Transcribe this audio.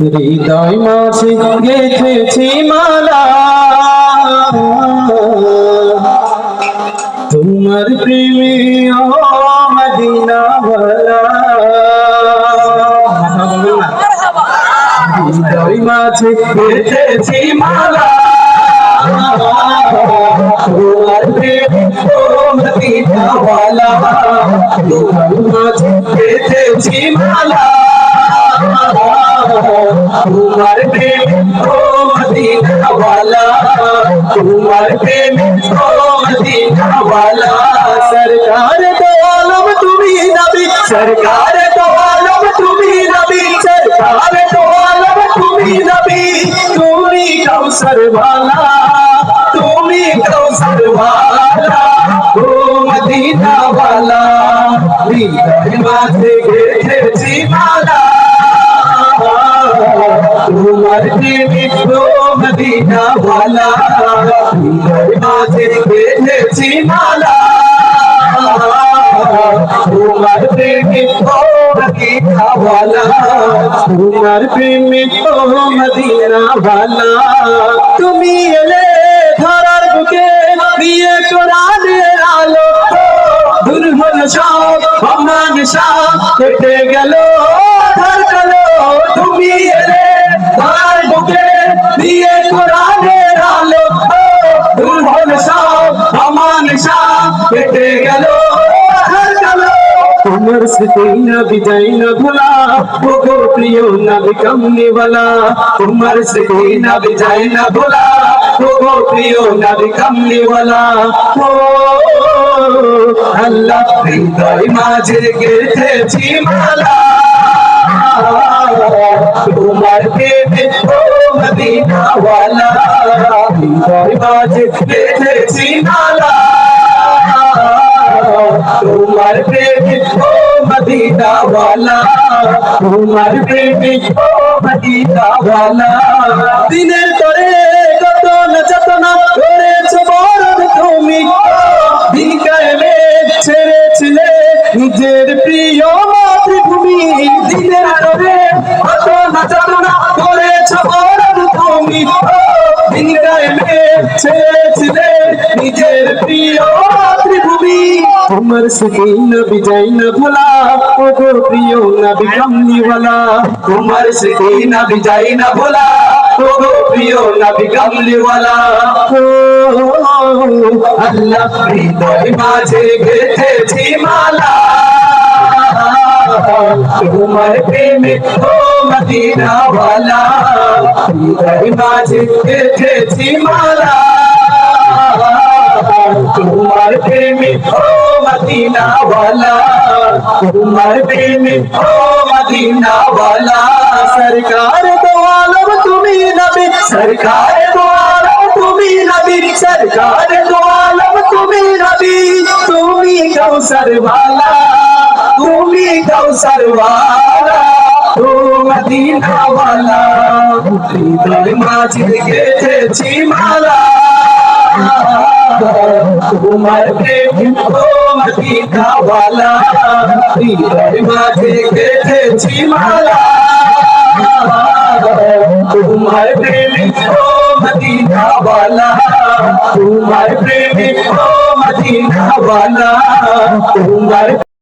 হৃদয় মাঝে গেথেছি মালা। তোমার প্রেমে মদিনা হৃদয় মাঝে গেথেছি মালা। তোমার মদিনা তোমার মাঝে মালা। उमर के मित्रो मदीना वाला उमर के मित्रो मदीना वाला सरकार तो आलम तुम्ही नबी, सरकार तो आलम तुम्ही नबी, सरकार तो आलम तुम्ही नबी। तुम्ही कौसर वाला, तुम्ही कौसर वाला, ओ मदीना वाला। दीदार बात তোমার প্রেমে তো মদিনা वाला হৃদয় মাঝে গেথেছি মালা তোমার প্রেমে তো মদিনা वाला তোমার প্রেমে তো মদিনা वाला তুমি এলে ধরার বুকে দিয়ে কোরআনের আলো দূর হলো সব অমান সব কেটে গেল ধর আমার স্মৃতি না বিদায় না ভোলা ও গো প্রিয় নাবি কামনিওয়ালা তোমার স্মৃতি না বিদায় না ভোলা ও গো প্রিয় নাবি কামনিওয়ালা ও আল্লাহ হৃদয় মাঝে গেঁথেছি মালা তোমার দেবে ও মদিনাওয়ালা হৃদয় মাঝে গেঁথেছি মালা তোমার প্রেমে ও মদিনাওয়ালা, তোমার প্রেমে ও মদিনাওয়ালা। দিনের পরে কত না যাতনা করেছ বরদ তুমি। দিন কায়েমে ছেড়েছিলে নিজের প্রিয় মাতৃভূমি। দিনের পরে কত না যাতনা করেছ বরদ তুমি। দিন কায়েমে ছেড়ে আমার সখী নবী যাই না ভোলা। ও গো প্রিয় নবী কামলিওয়ালা, তোমার সখী নবী যাই না ভোলা। ও গো প্রিয় নবী কামলিওয়ালা আল্লাহ হৃদয় মাঝে গেঁথেছি মালা। তোমার প্রেমে ও মদিনাওয়ালা, হৃদয় মাঝে গেঁথেছি মালা। उमर बिन मदीना वाला सरकार तो आलम तुम्हें नबी, सरकार तो आलम तुम्हें नबी, सरकार तो आलम तुम्हें नबी। तुम्ही कौसर वाला, तुम्ही कौसर वाला तो मदीना वाला। हृदय माजिद के थे माला तुम्हारे ओ মদিনাওয়ালা হৃদয় মাঝে গেঁথেছি মালা তোমার প্রেমিক ও মদিনাওয়ালা তোমার প্রেমিক ও মদিনাওয়ালা তোমার